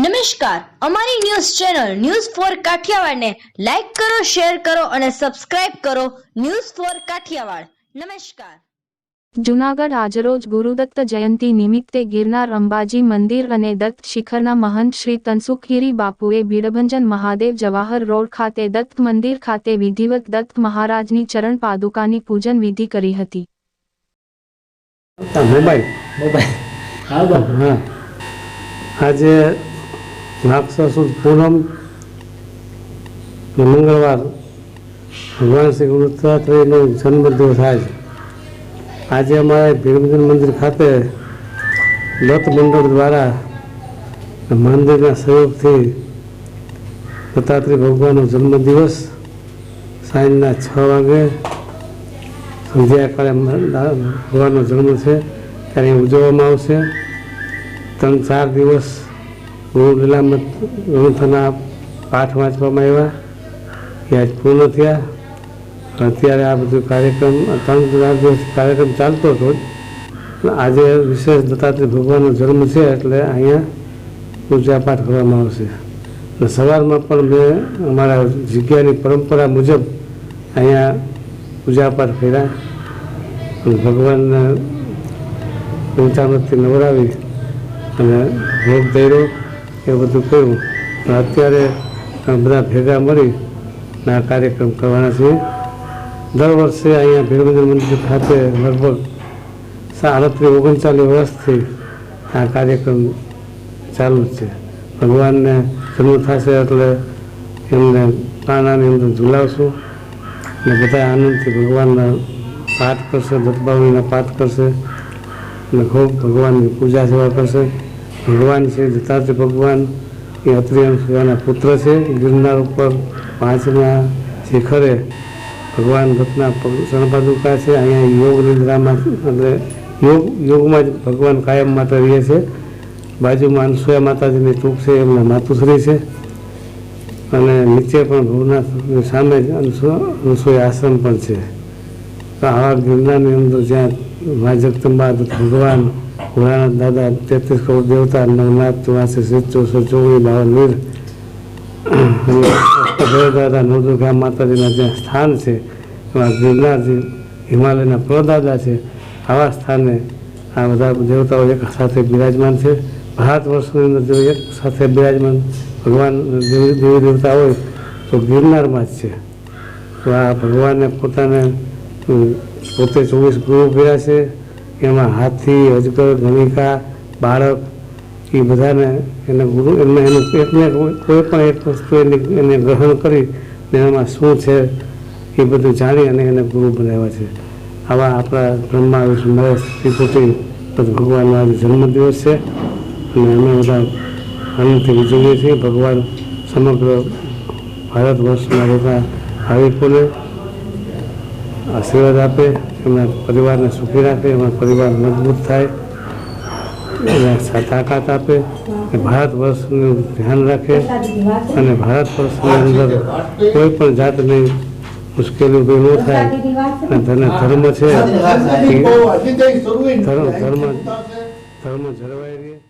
નમસ્કાર. અમારી news channel news four કાઠિયાવાડને લાઈક કરો શેર કરો અને સબસ્ક્રાઇબ કરો ન્યૂઝ ફોર કાઠિયાવાડ. નમસ્કાર. જુનાગઢ આજરોજ ગુરુદત્ત જયંતિ નિમિત્તે ગિરનાર અંબાજી મંદિર અને દત્ત શિખરના મહંત શ્રી તનસુખગીરી બાપુએ ભીડભંજન મહાદેવ જવાહર રોડ ખાતે દત્ત મંદિર ખાતે વિધિવત દત્ત મહારાજની ચરણ પાદુકાની પૂજન વિધિ કરી હતી. મોબાઈલ. મોબાઈલ. હા આજે માગસર સુદ પૂનમ મંગળવાર ભગવાન શ્રી ગુરુ દત્તાત્રેયનો જન્મદિવસ થાય છે. આજે અમારે ભીમજન મંદિર ખાતે દત્ત મંડળ દ્વારા મંદિરના સહયોગથી દત્તાત્રેય ભગવાનનો જન્મદિવસ સાંજના છ વાગે સંધ્યાકાળે ભગવાનનો જન્મ છે. ત્યારે ઉજવવામાં આવશે. ત્રણ ચાર દિવસ ગુરુ લીલામત ગ્રંથના પાઠ વાંચવામાં આવ્યા. એ આજ પૂર્ણ થયા. અત્યારે આ બધું કાર્યક્રમ, ત્રણ ચાર દિવસ કાર્યક્રમ ચાલતો હતો. આજે વિશેષ દત્તાત્રેય ભગવાનનો જન્મ છે એટલે અહીંયા પૂજા પાઠ કરવામાં આવશે. અને સવારમાં પણ મેં અમારા જગ્યાની પરંપરા મુજબ અહીંયા પૂજા પાઠ કર્યા. અને ભગવાનને પંચામૃતથી નવરાવી અને ભોગ ધર્યો. એ બધું કહ્યું અત્યારે બધા ભેગા મળી આ કાર્યક્રમ કરવાના છીએ. દર વર્ષે અહીંયા ભીરભંજન મંદિર ખાતે લગભગ સાડત્રીસ ઓગણચાલીસ વર્ષથી આ કાર્યક્રમ ચાલુ છે. ભગવાનને જન્મ થશે એટલે એમને પાનાની અંદર ઝુલાવશું ને બધા આનંદથી ભગવાનના પાઠ કરશે દત્તબાવણીના પાઠ કરશે અને ખૂબ ભગવાનની પૂજા સેવા કરશે. ભગવાન છે દત્તાત્રેય ભગવાન. એ અત્રિ અંશુયાના પુત્ર છે, ગિરનાર ઉપર પાંચમા શિખરે ભગવાન ભક્તના શરણપાદુકા છે. અહીંયા યોગ નિદ્રામાં એટલે યોગ, યોગમાં જ ભગવાન કાયમ માટે રહે છે. બાજુમાં અનસુયા માતાજીની ચૂક છે, એમના માતુશ્રી છે. અને નીચે પણ ભવનાથ સામે જ અનસુ અનસુયા આશ્રમ પણ છે. આવા ગિરનારની અંદર જ્યાં મા જગદંબા ભગવાન ભોળાનાથ દાદા તેત્રીસ કરોડ દેવતા નવનાથ ચોરાસી સિદ્ધ ચોસઠ ચોવીસ બાવન દાદા, નવદુર્ગા માતાજીના જ્યાં સ્થાન છે, એમાં ગિરનારજી, હિમાલયના પ્રદાદા છે, આવા સ્થાને આ બધા દેવતાઓ એક સાથે બિરાજમાન છે. ભારત વર્ષની અંદર જો એક સાથે બિરાજમાન ભગવાન દેવી દેવી દેવતા હોય, તો ગિરનારમાં જ છે. તો આ ભગવાનને પોતાને પોતે ચોવીસ ગુરુ કર્યા છે. એમાં હાથી, અજગર ગણિકા બાળક એ બધાને એને ગુરુ, એમને એનું એકને કોઈ પણ એક વસ્તુ એને એને ગ્રહણ કરી ને એમાં શું છે એ બધું જાણી અને એને ગુરુ બનાવ્યા છે. આવા આપણા બ્રહ્મા વિષ્ણુ મહેશ ત્રિપુટી ભગવાનનો આજે જન્મદિવસ છે અને અમે બધા આનંદથી ઉજવીએ છીએ. ભગવાન સમગ્ર ભારત વર્ષના બધા ભાવિકોને આશીર્વાદ આપે, એમના પરિવારને સુખી રાખે, એમના પરિવાર મજબૂત થાય, એને તાકાત આપે ભારત વર્ષનું ધ્યાન રાખે અને ભારત વર્ષની અંદર કોઈ પણ જાતની મુશ્કેલી ઊભી ન થાય. અને ધર્મ છે. ધર્મ ધર્મ ધર્મ જળવાઈ રહે.